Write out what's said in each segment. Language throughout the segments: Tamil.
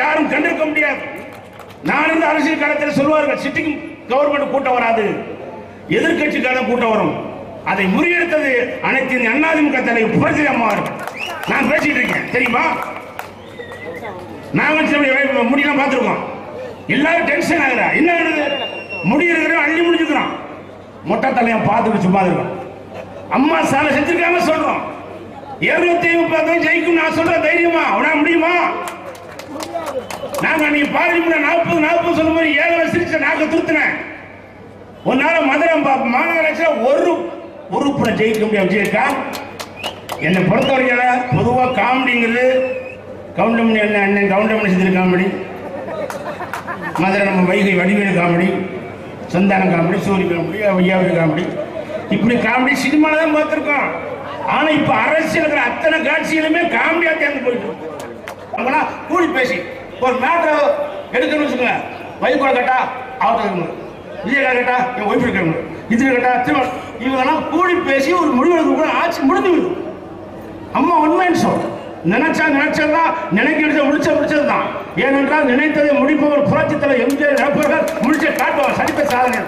யாரும் கண்டிருக்க முடியாது. நான் இந்த அரசியல் காலத்தில் சொல்வார்கள் சிட்டிங் கவர்மெண்ட் கூட்டம் வராது. எதிர்க்கட்சிக்கான கூட்டம் வரும். அதை முறியெடுத்தது அனைத்து அண்ணாதிமுக அண்ணா தலைவர் புரட்சி அம்மா நான் பேசிட்டு இருக்கேன் தெரியுமா? நான் வச்சு முடியலாம் பார்த்துருக்கோம். எல்லாரும் டென்ஷன் ஆகுறா என்ன ஆகுது? முடி இருக்கிற அள்ளி முடிஞ்சுக்கிறோம் மொட்டை தலையன் பார்த்துட்டு சும்மா இருக்கோம் அம்மா சாலை செஞ்சிருக்காங்க சொல்றோம். இருநூத்தி முப்பது ஜெயிக்கும் நான் சொல்றேன் தைரியமா? அவனா முடியுமா? நாங்க நீ நாற்பது நாற்பது சொல்லும் போது ஏழு வருஷம் நாக்க திருத்தினேன். உன்னால மதுரை பா- ஒரு உறுப்புல ஜெயிக்க முடியாது ஜெயிக்கா என்னை பொறுத்த வரைக்கும் பொதுவாக காமெடிங்கிறது கவுண்டமணி என்ன அண்ணன் கவுண்டமணி செஞ்சிரு காமெடி. மதுரை நம்ம Vaigai Vadivelu comedy Santhanam comedy Suriya comedy ஐயாவது comedy. இப்படி காமெடி சினிமாவில் தான் பார்த்துருக்கோம். ஆனால் இப்போ அரசியல் இருக்கிற அத்தனை காட்சிகளுமே காமெடியாக தேர்ந்து போயிட்டு இருக்கு. அவங்களா கூடி பேசி ஒரு மேட்டர் எடுக்கணும்னு வச்சுக்கோங்க. வைகோட கேட்டா அவர்கிட்ட இருக்கணும் விஜயகாந்த் கேட்டா என் ஒய்ஃப் இருக்கணும் இது கேட்டா திருமணம் இவங்கெல்லாம் கூடி பேசி ஒரு முடிவெடுக்க கூட ஆட்சி முடிஞ்சு விடும் அம்மா உண்மைன்னு சொல்லு நினைச்சா நினைச்சதுதான் நினைக்கிறது முடிச்ச முடிச்சதுதான். ஏனென்றால் நினைத்ததை முடிப்பவர் புரட்சித்தலை எம்ஜிஆர் நினைப்பவர்கள் முடிச்ச காட்டுவார் சரித்த சாதனை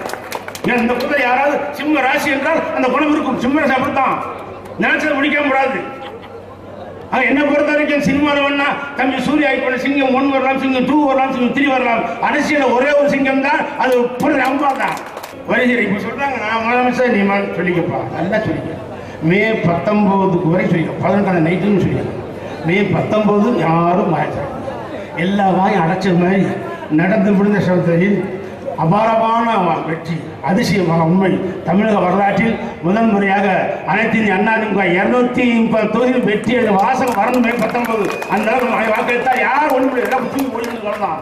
ஏன் இந்த குதிரை யாராவது சிம்ம ராசி என்றால் அந்த குணம் இருக்கும். சிம்ம ராசி அப்படித்தான். நினைச்சதை முடிக்க முடியாது என்ன பொறுத்த வரைக்கும் தம்பி சூர்யா இப்ப சிங்கம் ஒன் வரலாம் சிங்கம் டூ வரலாம் சிங்கம் த்ரீ வரலாம். அரசியல ஒரே ஒரு சிங்கம் தான் அது புரிஞ்ச அம்பா தான் வருகிற இப்ப சொல்றாங்க நான் முதலமைச்சர் நீ மா- சொல்லிக்கப்பா. நல்லா சொல்லிக்க. மே பத்தொன்பதுக்கு வரை சொல்லிக்க. பதினெட்டாம் நைட்டுன்னு சொல்லிக்க. மே பத்தொன்பது யாரும் மாற்ற எல்லா வாயும் அடைச்ச மாதிரி நடந்து முடிந்த சமத்தில் அபாரமான வெற்றி அதிசயமான உண்மை. தமிழக வரலாற்றில் முதல் முறையாக அனைத்து இந்திய அண்ணா திமுக இருநூத்தி முப்பது தொகுதியில் வெற்றி அந்த வாசகம் வரணும் பத்தொன்பது அந்த அளவுக்கு வாக்களித்தால் யார் ஒன்றும் எல்லாம் தூக்கி ஓடி வரலாம்